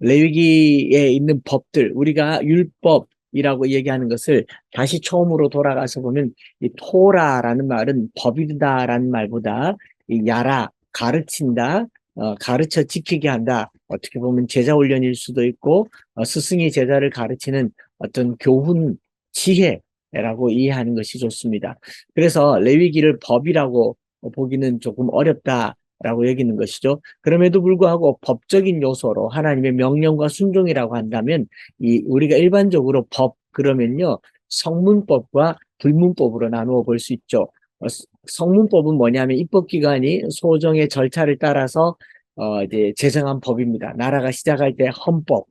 레위기에 있는 법들, 우리가 율법이라고 얘기하는 것을 다시 처음으로 돌아가서 보면 이 토라라는 말은 법이다라는 말보다 이 야라 가르친다, 어, 가르쳐 지키게 한다. 어떻게 보면 제자 훈련일 수도 있고 어, 스승이 제자를 가르치는 어떤 교훈 지혜라고 이해하는 것이 좋습니다. 그래서 레위기를 법이라고 보기는 조금 어렵다 라고 여기는 것이죠. 그럼에도 불구하고 법적인 요소로 하나님의 명령과 순종이라고 한다면 이 우리가 일반적으로 법 그러면요 성문법과 불문법으로 나누어 볼 수 있죠. 어, 성문법은 뭐냐면 입법기관이 소정의 절차를 따라서 어, 이제 제정한 법입니다. 나라가 시작할 때 헌법,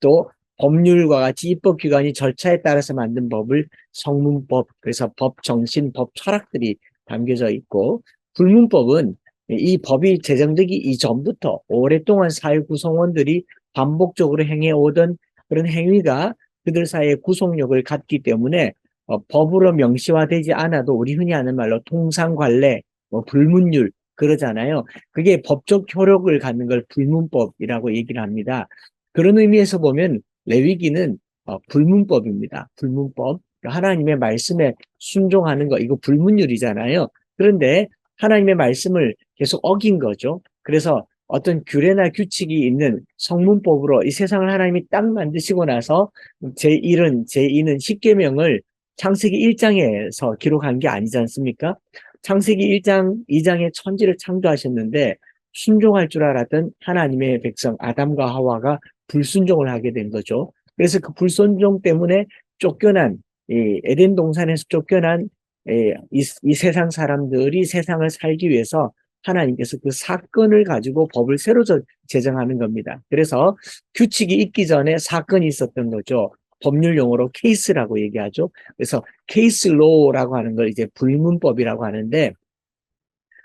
또 법률과 같이 입법기관이 절차에 따라서 만든 법을 성문법, 그래서 법 정신, 법 철학들이 담겨져 있고, 불문법은 이 법이 제정되기 이전부터 오랫동안 사회 구성원들이 반복적으로 행해오던 그런 행위가 그들 사이에 구속력을 갖기 때문에 어, 법으로 명시화되지 않아도 우리 흔히 하는 말로 통상관례, 뭐 불문율 그러잖아요. 그게 법적 효력을 갖는 걸 불문법이라고 얘기를 합니다. 그런 의미에서 보면 레위기는 어, 불문법입니다. 불문법. 하나님의 말씀에 순종하는 거 이거 불문율이잖아요. 그런데 하나님의 말씀을 계속 어긴 거죠. 그래서 어떤 규례나 규칙이 있는 성문법으로 이 세상을 하나님이 딱 만드시고 나서 제1은 제2는 10계명을 창세기 1장에서 기록한 게 아니지 않습니까? 창세기 1장, 2장에 천지를 창조하셨는데 순종할 줄 알았던 하나님의 백성 아담과 하와가 불순종을 하게 된 거죠. 그래서 그 불순종 때문에 쫓겨난 이 에덴 동산에서 쫓겨난 이, 이 세상 사람들이 세상을 살기 위해서 하나님께서 그 사건을 가지고 법을 새로 제정하는 겁니다. 그래서 규칙이 있기 전에 사건이 있었던 거죠. 법률 용어로 케이스라고 얘기하죠. 그래서 케이스 로우라고 하는 걸 이제 불문법이라고 하는데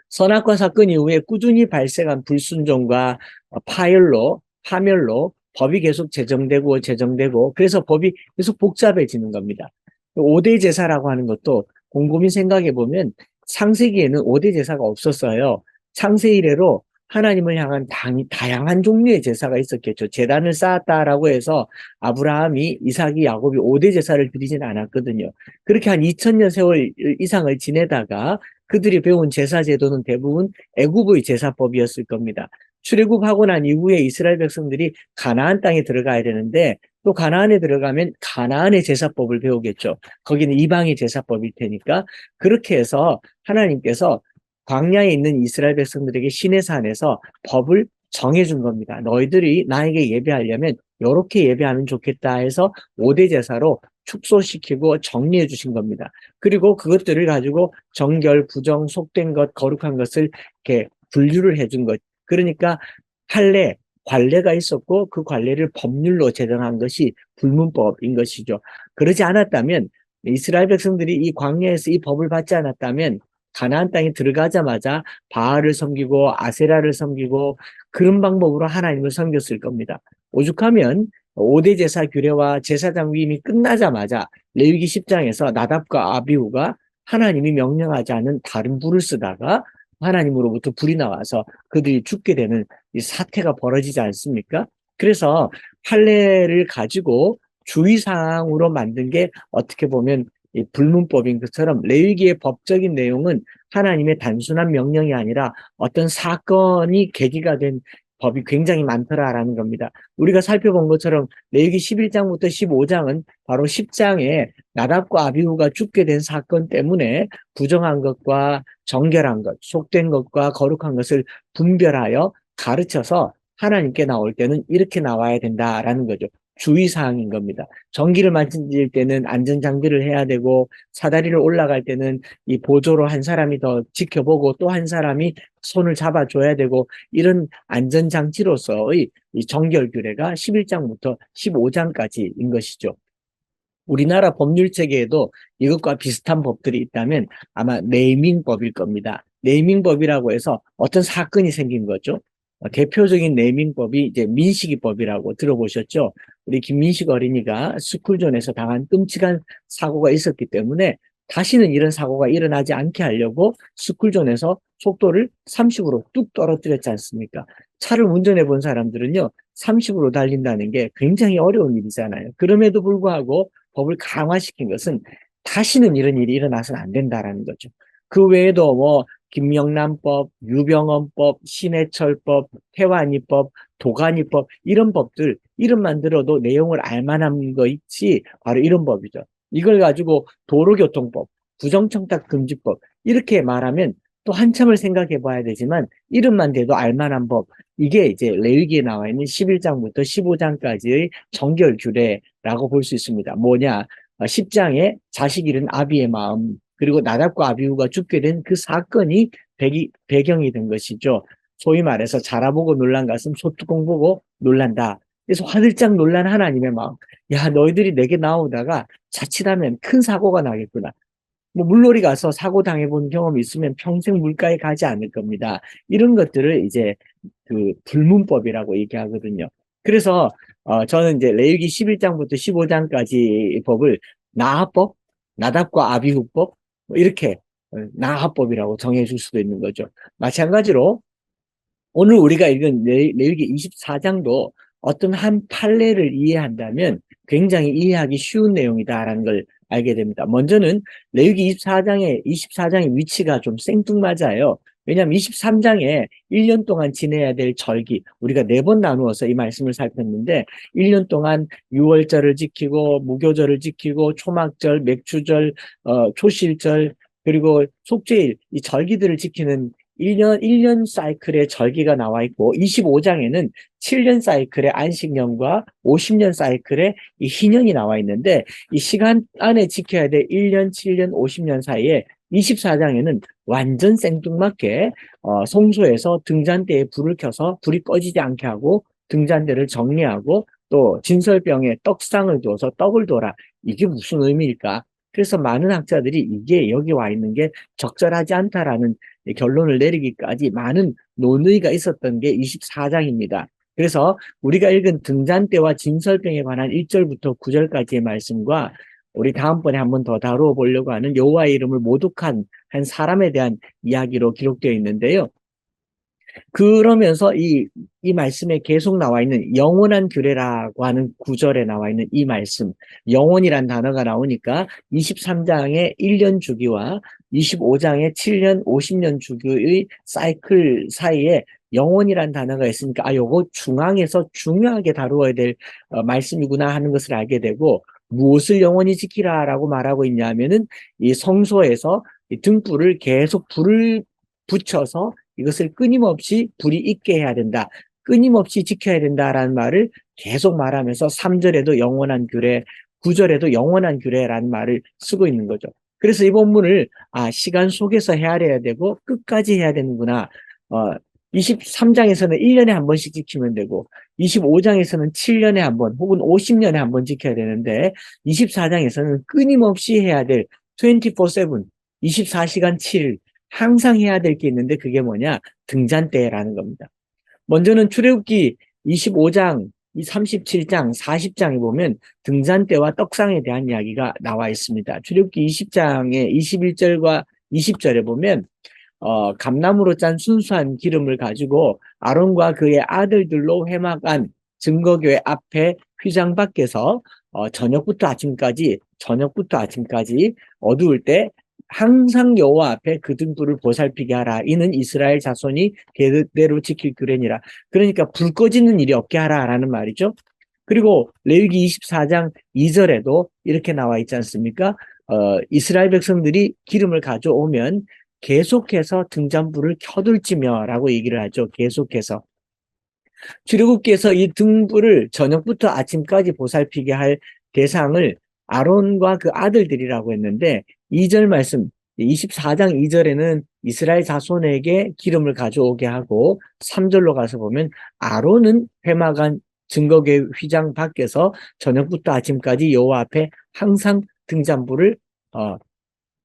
선악과 사건 이후에 꾸준히 발생한 불순종과 파열로 파멸로 법이 계속 제정되고 제정되고 그래서 법이 계속 복잡해지는 겁니다. 5대 제사라고 하는 것도 곰곰이 생각해 보면 창세기에는 5대 제사가 없었어요. 창세 이래로 하나님을 향한 다양한 종류의 제사가 있었겠죠. 재단을 쌓았다라고 해서 아브라함이 이삭이 야곱이 5대 제사를 드리진 않았거든요. 그렇게 한 2000년 세월 이상을 지내다가 그들이 배운 제사 제도는 대부분 애굽의 제사법이었을 겁니다. 출애굽하고 난 이후에 이스라엘 백성들이 가나안 땅에 들어가야 되는데 또 가나안에 들어가면 가나안의 제사법을 배우겠죠. 거기는 이방의 제사법일 테니까 그렇게 해서 하나님께서 광야에 있는 이스라엘 백성들에게 신의 산에서 법을 정해준 겁니다. 너희들이 나에게 예배하려면 이렇게 예배하면 좋겠다 해서 5대 제사로 축소시키고 정리해 주신 겁니다. 그리고 그것들을 가지고 정결, 부정, 속된 것, 거룩한 것을 이렇게 분류를 해 준 것. 그러니까 판례, 관례가 있었고 그 관례를 법률로 제정한 것이 불문법인 것이죠. 그러지 않았다면 이스라엘 백성들이 이 광야에서 이 법을 받지 않았다면 가나안 땅에 들어가자마자 바알을 섬기고 아세라를 섬기고 그런 방법으로 하나님을 섬겼을 겁니다. 오죽하면 5대 제사 규례와 제사장 위임이 끝나자마자 레위기 10장에서 나답과 아비후가 하나님이 명령하지 않은 다른 불을 쓰다가 하나님으로부터 불이 나와서 그들이 죽게 되는 이 사태가 벌어지지 않습니까? 그래서 판례를 가지고 주의사항으로 만든 게 어떻게 보면 이 불문법인 것처럼 레위기의 법적인 내용은 하나님의 단순한 명령이 아니라 어떤 사건이 계기가 된 법이 굉장히 많더라라는 겁니다. 우리가 살펴본 것처럼 레위기 11장부터 15장은 바로 10장에 나답과 아비후가 죽게 된 사건 때문에 부정한 것과 정결한 것, 속된 것과 거룩한 것을 분별하여 가르쳐서 하나님께 나올 때는 이렇게 나와야 된다라는 거죠. 주의사항인 겁니다. 전기를 만질 때는 안전장비를 해야 되고 사다리를 올라갈 때는 이 보조로 한 사람이 더 지켜보고 또 한 사람이 손을 잡아줘야 되고 이런 안전장치로서의 이 정결규례가 11장부터 15장까지인 것이죠. 우리나라 법률 체계에도 이것과 비슷한 법들이 있다면 아마 네이밍법일 겁니다. 네이밍법이라고 해서 어떤 사건이 생긴 거죠. 어, 대표적인 네이밍법이 이제 민식이법이라고 들어보셨죠? 우리 김민식 어린이가 스쿨존에서 당한 끔찍한 사고가 있었기 때문에 다시는 이런 사고가 일어나지 않게 하려고 스쿨존에서 속도를 30으로 뚝 떨어뜨렸지 않습니까? 차를 운전해 본 사람들은요, 30으로 달린다는 게 굉장히 어려운 일이잖아요. 그럼에도 불구하고 법을 강화시킨 것은 다시는 이런 일이 일어나서는 안 된다라는 거죠. 그 외에도 뭐 김영란법, 유병헌법, 신해철법, 태완이법, 도가니법 이런 법들 이름만 들어도 내용을 알만한 거 있지 바로 이런 법이죠. 이걸 가지고 도로교통법, 부정청탁금지법 이렇게 말하면 또 한참을 생각해 봐야 되지만 이름만 대도 알만한 법 이게 이제 레위기에 나와 있는 11장부터 15장까지의 정결 규례라고 볼 수 있습니다. 뭐냐? 10장에 어, 자식 잃은 아비의 마음 그리고 나답과 아비후가 죽게 된 그 사건이 배기, 배경이 된 것이죠. 소위 말해서 자라보고 놀란 가슴 소뚜껑 보고 놀란다. 그래서 화들짝 놀란 하나님의 마음. 야 너희들이 내게 나오다가 자칫하면 큰 사고가 나겠구나. 뭐 물놀이 가서 사고 당해본 경험이 있으면 평생 물가에 가지 않을 겁니다. 이런 것들을 이제 그 불문법이라고 얘기하거든요. 그래서 어 저는 이제 레위기 11장부터 15장까지 법을 나합법, 나답과 아비후법 뭐 이렇게 어, 나합법이라고 정해줄 수도 있는 거죠. 마찬가지로 오늘 우리가 읽은 레, 레위기 24장도 어떤 한 판례를 이해한다면 굉장히 이해하기 쉬운 내용이다라는 걸 알게 됩니다. 먼저는 레위기 24장의 24장의 위치가 좀 생뚱맞아요. 왜냐하면 23장에 1년 동안 지내야 될 절기 우리가 네 번 나누어서 이 말씀을 살폈는데 1년 동안 6월절을 지키고 무교절을 지키고 초막절, 맥주절, 어, 초실절 그리고 속죄일 이 절기들을 지키는 1년, 1년 사이클의 절기가 나와 있고 25장에는 7년 사이클의 안식년과 50년 사이클의 이 희년이 나와 있는데 이 시간 안에 지켜야 될 1년, 7년, 50년 사이에 24장에는 완전 생뚱맞게 어, 성소에서 등잔대에 불을 켜서 불이 꺼지지 않게 하고 등잔대를 정리하고 또 진설병에 떡상을 두어서 떡을 둬라. 이게 무슨 의미일까? 그래서 많은 학자들이 이게 여기 와 있는 게 적절하지 않다라는 결론을 내리기까지 많은 논의가 있었던 게 24장입니다. 그래서 우리가 읽은 등잔대와 진설병에 관한 1절부터 9절까지의 말씀과 우리 다음번에 한 번 더 다루어 보려고 하는 여호와의 이름을 모독한 한 사람에 대한 이야기로 기록되어 있는데요. 그러면서 이, 이 말씀에 계속 나와 있는 영원한 규례라고 하는 구절에 나와 있는 이 말씀, 영원이란 단어가 나오니까 23장의 1년 주기와 25장의 7년, 50년 주기의 사이클 사이에 영원이란 단어가 있으니까 아 요거 중앙에서 중요하게 다루어야 될 어, 말씀이구나 하는 것을 알게 되고 무엇을 영원히 지키라라고 말하고 있냐면은 이 성소에서 이 등불을 계속 불을 붙여서 이것을 끊임없이 불이 있게 해야 된다. 끊임없이 지켜야 된다라는 말을 계속 말하면서 3절에도 영원한 규례, 9절에도 영원한 규례라는 말을 쓰고 있는 거죠. 그래서 이 본문을 아 시간 속에서 헤아려야 되고 끝까지 해야 되는구나. 어 23장에서는 1년에 한 번씩 지키면 되고 25장에서는 7년에 한 번 혹은 50년에 한 번 지켜야 되는데 24장에서는 끊임없이 해야 될 24/7 24시간 7일 항상 해야 될 게 있는데 그게 뭐냐? 등잔대라는 겁니다. 먼저는 출애굽기 25장, 37장, 40장에 보면 등잔대와 떡상에 대한 이야기가 나와 있습니다. 출애굽기 20장의 21절과 20절에 보면 어, 감나무로 짠 순수한 기름을 가지고 아론과 그의 아들들로 회막 안 증거교회 앞에 휘장 밖에서 어, 저녁부터 아침까지 저녁부터 아침까지 어두울 때 항상 여호와 앞에 그 등불을 보살피게 하라. 이는 이스라엘 자손이 대대로 지킬 규례니라. 그러니까 불 꺼지는 일이 없게 하라라는 말이죠. 그리고 레위기 24장 2절에도 이렇게 나와 있지 않습니까? 어, 이스라엘 백성들이 기름을 가져오면 계속해서 등잔불을 켜둘지며라고 얘기를 하죠. 계속해서. 출애굽기에서 이 등불을 저녁부터 아침까지 보살피게 할 대상을 아론과 그 아들들이라고 했는데 2절 말씀 24장 2절에는 이스라엘 자손에게 기름을 가져오게 하고 3절로 가서 보면 아론은 회막안 증거계 휘장 밖에서 저녁부터 아침까지 여호와 앞에 항상 등잔불을 어,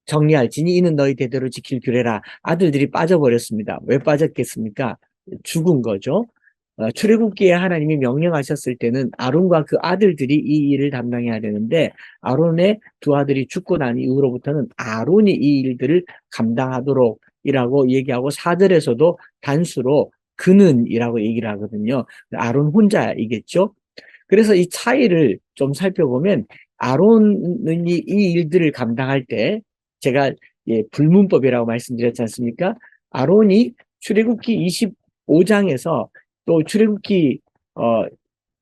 정리할지니 이는 너희 대대로 지킬 규례라 아들들이 빠져버렸습니다. 왜 빠졌겠습니까? 죽은 거죠. 어, 출애굽기에 하나님이 명령하셨을 때는 아론과 그 아들들이 이 일을 담당해야 되는데 아론의 두 아들이 죽고 난 이후로부터는 아론이 이 일들을 감당하도록 이라고 얘기하고 사절에서도 단수로 그는 이라고 얘기를 하거든요. 아론 혼자이겠죠. 그래서 이 차이를 좀 살펴보면 아론이 이 일들을 감당할 때 제가 예, 불문법이라고 말씀드렸지 않습니까? 아론이 출애굽기 25장에서 또 출애굽기 어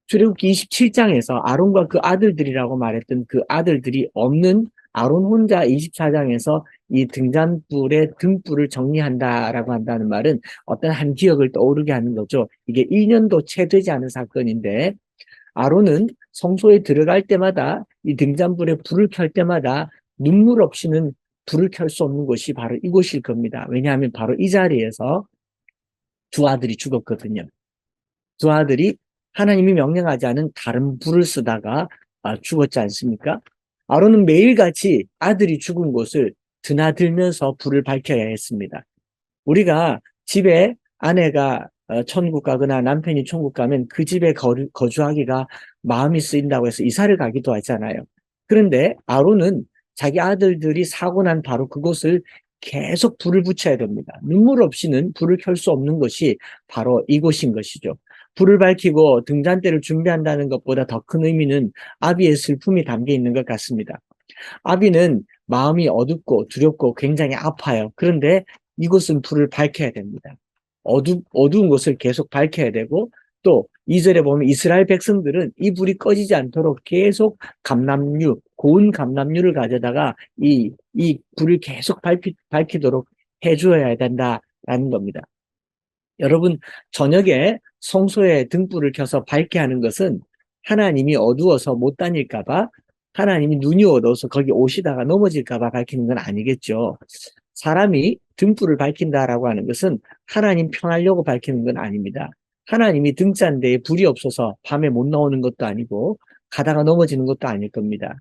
출애굽기 27장에서 아론과 그 아들들이라고 말했던 그 아들들이 없는 아론 혼자 24장에서 이 등잔불의 등불을 정리한다라고 한다는 말은 어떤 한 기억을 떠오르게 하는 거죠. 이게 1년도 채 되지 않은 사건인데 아론은 성소에 들어갈 때마다 이 등잔불에 불을 켤 때마다 눈물 없이는 불을 켤 수 없는 곳이 바로 이곳일 겁니다. 왜냐하면 바로 이 자리에서 두 아들이 죽었거든요. 두 아들이 하나님이 명령하지 않은 다른 불을 쓰다가 아, 죽었지 않습니까? 아론은 매일같이 아들이 죽은 곳을 드나들면서 불을 밝혀야 했습니다. 우리가 집에 아내가 어, 천국 가거나 남편이 천국 가면 그 집에 거주하기가 마음이 쓰인다고 해서 이사를 가기도 하잖아요. 그런데 아론은 자기 아들들이 사고 난 바로 그곳을 계속 불을 붙여야 됩니다. 눈물 없이는 불을 켤 수 없는 것이 바로 이곳인 것이죠. 불을 밝히고 등잔대를 준비한다는 것보다 더 큰 의미는 아비의 슬픔이 담겨 있는 것 같습니다. 아비는 마음이 어둡고 두렵고 굉장히 아파요. 그런데 이곳은 불을 밝혀야 됩니다. 어두, 어두운 곳을 계속 밝혀야 되고 또 2절에 보면 이스라엘 백성들은 이 불이 꺼지지 않도록 계속 감남유, 고운 감남유를 가져다가 이, 이 불을 계속 밝히, 밝히도록 해주어야 된다라는 겁니다. 여러분, 저녁에 성소에 등불을 켜서 밝게 하는 것은 하나님이 어두워서 못 다닐까봐 하나님이 눈이 어두워서 거기 오시다가 넘어질까봐 밝히는 건 아니겠죠. 사람이 등불을 밝힌다라고 하는 것은 하나님 편하려고 밝히는 건 아닙니다. 하나님이 등잔대에 불이 없어서 밤에 못 나오는 것도 아니고 가다가 넘어지는 것도 아닐 겁니다.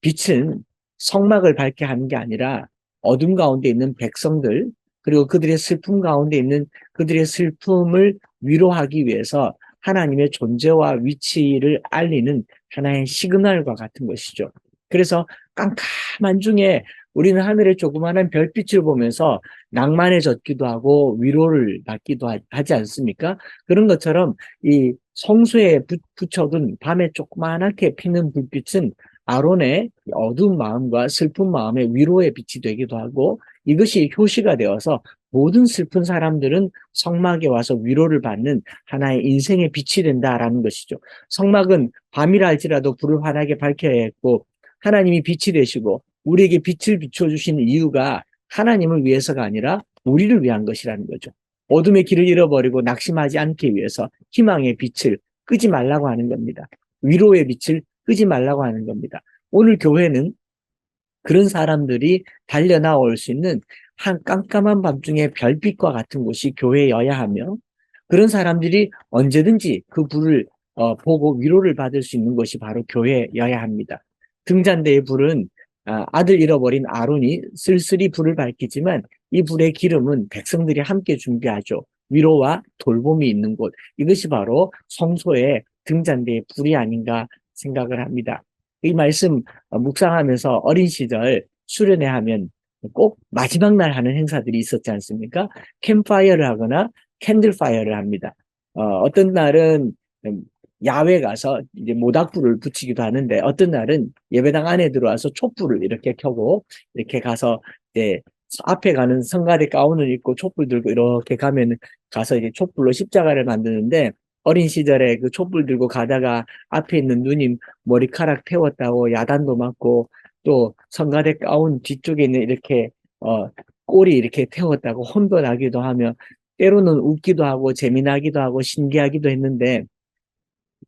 빛은 성막을 밝게 하는 게 아니라 어둠 가운데 있는 백성들 그리고 그들의 슬픔 가운데 있는 그들의 슬픔을 위로하기 위해서 하나님의 존재와 위치를 알리는 하나의 시그널과 같은 것이죠. 그래서 깜깜한 중에 우리는 하늘의 조그마한 별빛을 보면서 낭만해졌기도 하고 위로를 받기도 하지 않습니까? 그런 것처럼 이 성소에 붙여둔 밤에 조그만하게 피는 불빛은 아론의 어두운 마음과 슬픈 마음의 위로의 빛이 되기도 하고 이것이 효시가 되어서 모든 슬픈 사람들은 성막에 와서 위로를 받는 하나의 인생의 빛이 된다라는 것이죠. 성막은 밤이라 할지라도 불을 환하게 밝혀야 했고 하나님이 빛이 되시고 우리에게 빛을 비춰 주신 이유가 하나님을 위해서가 아니라 우리를 위한 것이라는 거죠. 어둠의 길을 잃어버리고 낙심하지 않기 위해서 희망의 빛을 끄지 말라고 하는 겁니다. 위로의 빛을 끄지 말라고 하는 겁니다. 오늘 교회는 그런 사람들이 달려나올 수 있는 한 깜깜한 밤중에 별빛과 같은 곳이 교회여야 하며 그런 사람들이 언제든지 그 불을 어, 보고 위로를 받을 수 있는 것이 바로 교회여야 합니다. 등잔대의 불은 아, 아들 잃어버린 아론이 쓸쓸히 불을 밝히지만 이 불의 기름은 백성들이 함께 준비하죠. 위로와 돌봄이 있는 곳. 이것이 바로 성소의 등잔대의 불이 아닌가 생각을 합니다. 이 말씀 어, 묵상하면서 어린 시절 수련회 하면 꼭 마지막 날 하는 행사들이 있었지 않습니까? 캠파이어를 하거나 캔들 파이어를 합니다. 어, 떤 날은 음, 야외 가서 이제 모닥불을 붙이기도 하는데 어떤 날은 예배당 안에 들어와서 촛불을 이렇게 켜고 이렇게 가서 이제 앞에 가는 성가대 가운을 입고 촛불 들고 이렇게 가면 가서 이제 촛불로 십자가를 만드는데 어린 시절에 그 촛불 들고 가다가 앞에 있는 누님 머리카락 태웠다고 야단도 맞고 또 성가대 가운 뒤쪽에 있는 이렇게 어 꼬리 이렇게 태웠다고 혼도 나기도 하며 때로는 웃기도 하고 재미나기도 하고 신기하기도 했는데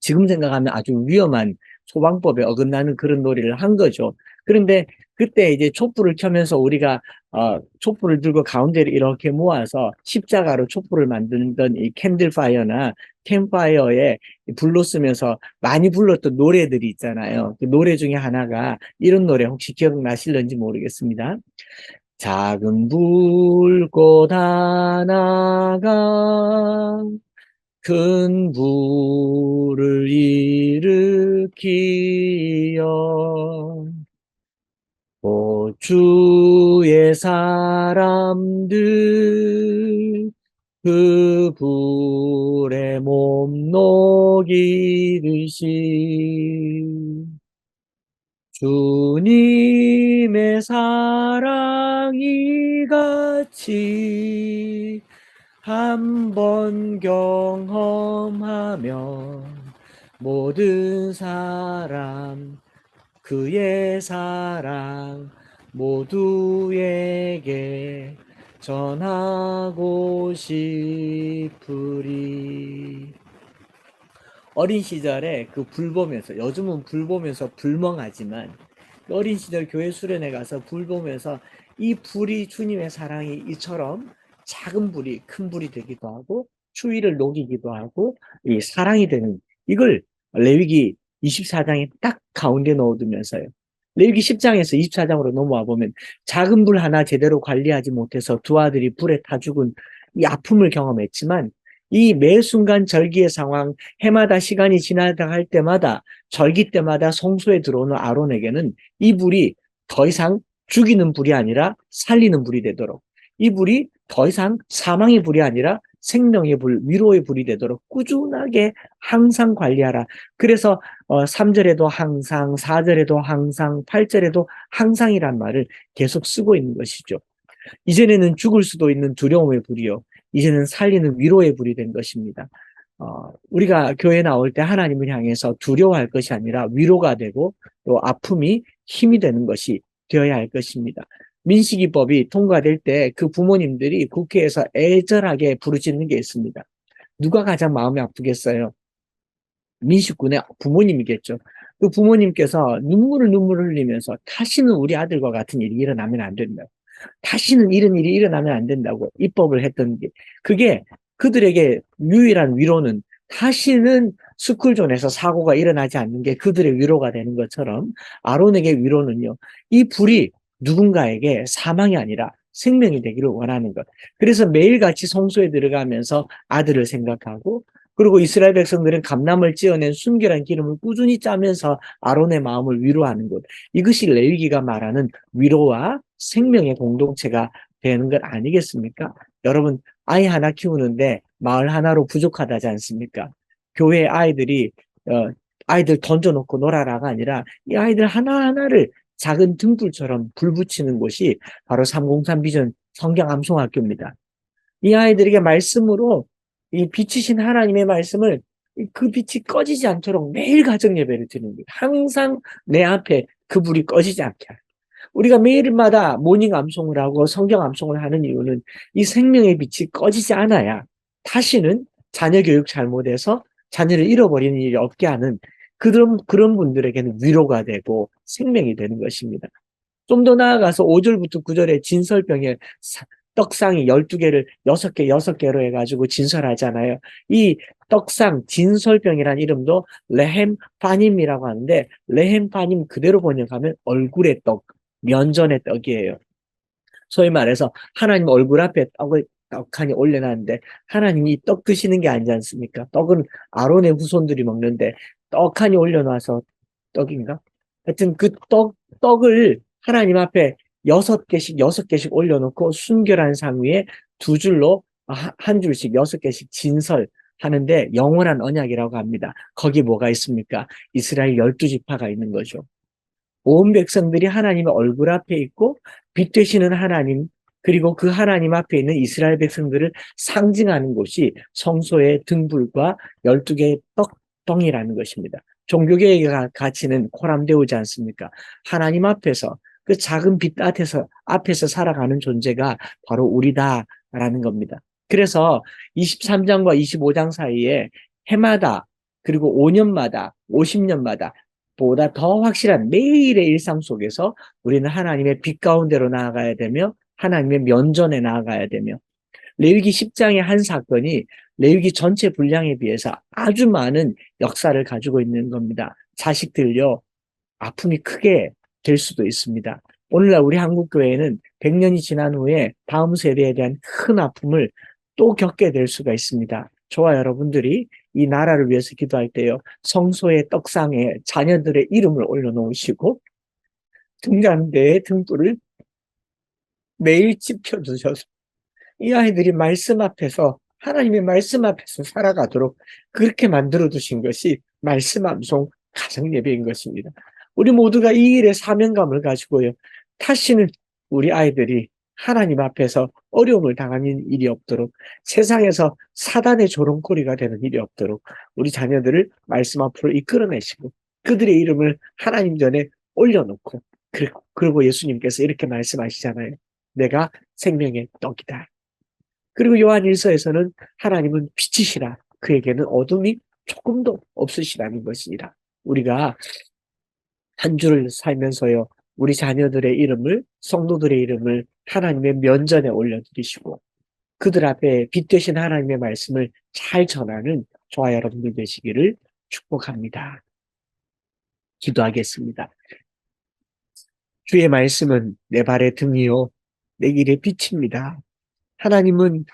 지금 생각하면 아주 위험한 소방법에 어긋나는 그런 놀이를 한 거죠. 그런데 그때 이제 촛불을 켜면서 우리가 어, 촛불을 들고 가운데를 이렇게 모아서 십자가로 촛불을 만드는 이 캔들 파이어나 캠파이어에 불로 쓰면서 많이 불렀던 노래들이 있잖아요. 그 노래 중에 하나가 이런 노래 혹시 기억나실런지 모르겠습니다. 작은 불꽃 하나가 큰 불을 일으키어 주의 사람들 그 불에 몸 녹이듯이 주님의 사랑이 같이 한번 경험하면 모든 사람 그의 사랑 모두에게 전하고 싶으리. 어린 시절에 그 불 보면서 요즘은 불 보면서 불멍하지만 어린 시절 교회 수련회 가서 불 보면서 이 불이 주님의 사랑이 이처럼 작은 불이 큰 불이 되기도 하고 추위를 녹이기도 하고 이 사랑이 되는 이걸 레위기 24장에 딱 가운데 넣어두면서요. 레위기 10장에서 24장으로 넘어와 보면 작은 불 하나 제대로 관리하지 못해서 두 아들이 불에 타 죽은 이 아픔을 경험했지만 이 매 순간 절기의 상황, 해마다 시간이 지나다 할 때마다 절기 때마다 성소에 들어오는 아론에게는 이 불이 더 이상 죽이는 불이 아니라 살리는 불이 되도록 이 불이 더 이상 사망의 불이 아니라 생명의 불, 위로의 불이 되도록 꾸준하게 항상 관리하라. 그래서 어, 3절에도 항상, 4절에도 항상, 8절에도 항상이란 말을 계속 쓰고 있는 것이죠. 이전에는 죽을 수도 있는 두려움의 불이요. 이제는 살리는 위로의 불이 된 것입니다. 어, 우리가 교회 나올 때 하나님을 향해서 두려워할 것이 아니라 위로가 되고 또 아픔이 힘이 되는 것이 되어야 할 것입니다. 민식이법이 통과될 때 그 부모님들이 국회에서 애절하게 부르짖는 게 있습니다. 누가 가장 마음이 아프겠어요? 민식군의 부모님이겠죠. 그 부모님께서 눈물을 눈물을 흘리면서 다시는 우리 아들과 같은 일이 일어나면 안 된다. 다시는 이런 일이 일어나면 안 된다고 입법을 했던 게 그게 그들에게 유일한 위로는 다시는 스쿨존에서 사고가 일어나지 않는 게 그들의 위로가 되는 것처럼 아론에게 위로는요. 이 불이 누군가에게 사망이 아니라 생명이 되기를 원하는 것. 그래서 매일같이 성소에 들어가면서 아들을 생각하고 그리고 이스라엘 백성들은 감남을 찌어낸 순결한 기름을 꾸준히 짜면서 아론의 마음을 위로하는 것. 이것이 레위기가 말하는 위로와 생명의 공동체가 되는 것 아니겠습니까? 여러분 아이 하나 키우는데 마을 하나로 부족하다지 않습니까? 교회 아이들이 어, 아이들 던져놓고 놀아라가 아니라 이 아이들 하나하나를 작은 등불처럼 불 붙이는 곳이 바로 303 비전 성경 암송학교입니다. 이 아이들에게 말씀으로 이 빛이신 하나님의 말씀을 그 빛이 꺼지지 않도록 매일 가정 예배를 드리는 거예요. 항상 내 앞에 그 불이 꺼지지 않게 우리가 매일마다 모닝 암송을 하고 성경 암송을 하는 이유는 이 생명의 빛이 꺼지지 않아야 다시는 자녀 교육 잘못해서 자녀를 잃어버리는 일이 없게 하는 그런, 그런 분들에게는 위로가 되고 생명이 되는 것입니다. 좀 더 나아가서 5절부터 9절에 진설병에 떡상이 12개를 6개, 6개로 해가지고 진설하잖아요. 이 떡상, 진설병이라는 이름도 레헴 파님이라고 하는데, 레헴 파님 그대로 번역하면 얼굴의 떡, 면전의 떡이에요. 소위 말해서 하나님 얼굴 앞에 떡을 떡하니 올려놨는데 하나님이 떡 드시는 게 아니지 않습니까? 떡은 아론의 후손들이 먹는데 떡하니 올려놔서 떡인가? 하여튼 그 떡, 떡을 하나님 앞에 여섯 개씩, 여섯 개씩 올려놓고 순결한 상 위에 두 줄로 한 줄씩 여섯 개씩 진설 하는데 영원한 언약이라고 합니다. 거기 뭐가 있습니까? 이스라엘 열두 지파가 있는 거죠. 온 백성들이 하나님의 얼굴 앞에 있고 빛 되시는 하나님 그리고 그 하나님 앞에 있는 이스라엘 백성들을 상징하는 곳이 성소의 등불과 열두 개의 떡 덩이라는 것입니다. 종교개혁의 가치는 코람되오지 않습니까? 하나님 앞에서 그 작은 빛 앞에서, 앞에서 살아가는 존재가 바로 우리다라는 겁니다. 그래서 23장과 25장 사이에 해마다 그리고 5년마다 50년마다 보다 더 확실한 매일의 일상 속에서 우리는 하나님의 빛 가운데로 나아가야 되며 하나님의 면전에 나아가야 되며 레위기 10장의 한 사건이 레위기 전체 분량에 비해서 아주 많은 역사를 가지고 있는 겁니다. 자식들요, 아픔이 크게 될 수도 있습니다. 오늘날 우리 한국교회는 100년이 지난 후에 다음 세대에 대한 큰 아픔을 또 겪게 될 수가 있습니다. 저와 여러분들이 이 나라를 위해서 기도할 때요, 성소의 떡상에 자녀들의 이름을 올려놓으시고, 등잔대에 등불을 매일 지펴두셔서 이 아이들이 말씀 앞에서 하나님의 말씀 앞에서 살아가도록 그렇게 만들어 두신 것이 말씀 암송 가정 예배인 것입니다. 우리 모두가 이 일에 사명감을 가지고요. 다시는 우리 아이들이 하나님 앞에서 어려움을 당하는 일이 없도록 세상에서 사단의 조롱거리가 되는 일이 없도록 우리 자녀들을 말씀 앞으로 이끌어내시고 그들의 이름을 하나님 전에 올려놓고 그리고, 그리고 예수님께서 이렇게 말씀하시잖아요. 내가 생명의 떡이다. 그리고 요한 1서에서는 하나님은 빛이시라. 그에게는 어둠이 조금도 없으시라는 것이니라. 우리가 한 주를 살면서요. 우리 자녀들의 이름을, 성도들의 이름을 하나님의 면전에 올려드리시고 그들 앞에 빛 되신 하나님의 말씀을 잘 전하는 저와 여러분들 되시기를 축복합니다. 기도하겠습니다. 주의 말씀은 내 발의 등이요, 내 길의 빛입니다. 하나님은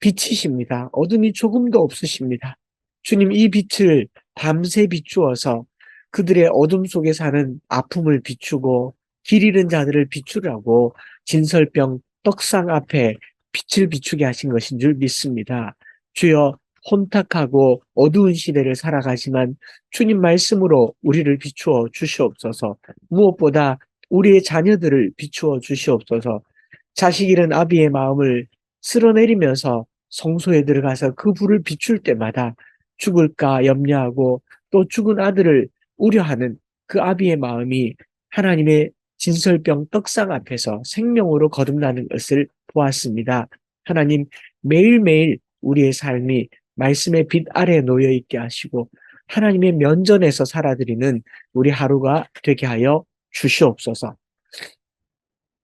빛이십니다. 어둠이 조금도 없으십니다. 주님 이 빛을 밤새 비추어서 그들의 어둠 속에 사는 아픔을 비추고 길 잃은 자들을 비추라고 진설병 떡상 앞에 빛을 비추게 하신 것인 줄 믿습니다. 주여 혼탁하고 어두운 시대를 살아가지만 주님 말씀으로 우리를 비추어 주시옵소서. 무엇보다 우리의 자녀들을 비추어 주시옵소서. 자식 잃은 아비의 마음을 쓸어내리면서 성소에 들어가서 그 불을 비출 때마다 죽을까 염려하고 또 죽은 아들을 우려하는 그 아비의 마음이 하나님의 진설병 떡상 앞에서 생명으로 거듭나는 것을 보았습니다. 하나님 매일매일 우리의 삶이 말씀의 빛 아래에 놓여 있게 하시고 하나님의 면전에서 살아드리는 우리 하루가 되게 하여 주시옵소서.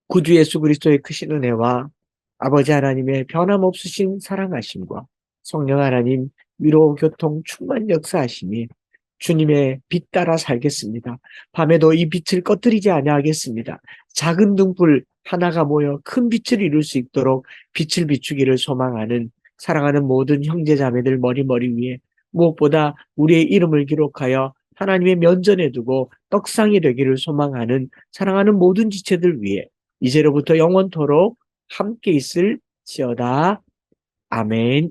구주 예수 그리스도의 크신 은혜와 아버지 하나님의 변함없으신 사랑하심과 성령 하나님 위로 교통 충만 역사하심이 주님의 빛 따라 살겠습니다. 밤에도 이 빛을 꺼뜨리지 아니하겠습니다. 작은 등불 하나가 모여 큰 빛을 이룰 수 있도록 빛을 비추기를 소망하는 사랑하는 모든 형제 자매들 머리머리 위에 무엇보다 우리의 이름을 기록하여 하나님의 면전에 두고 떡상이 되기를 소망하는 사랑하는 모든 지체들 위해 이제로부터 영원토록 함께 있을 지어다. 아멘.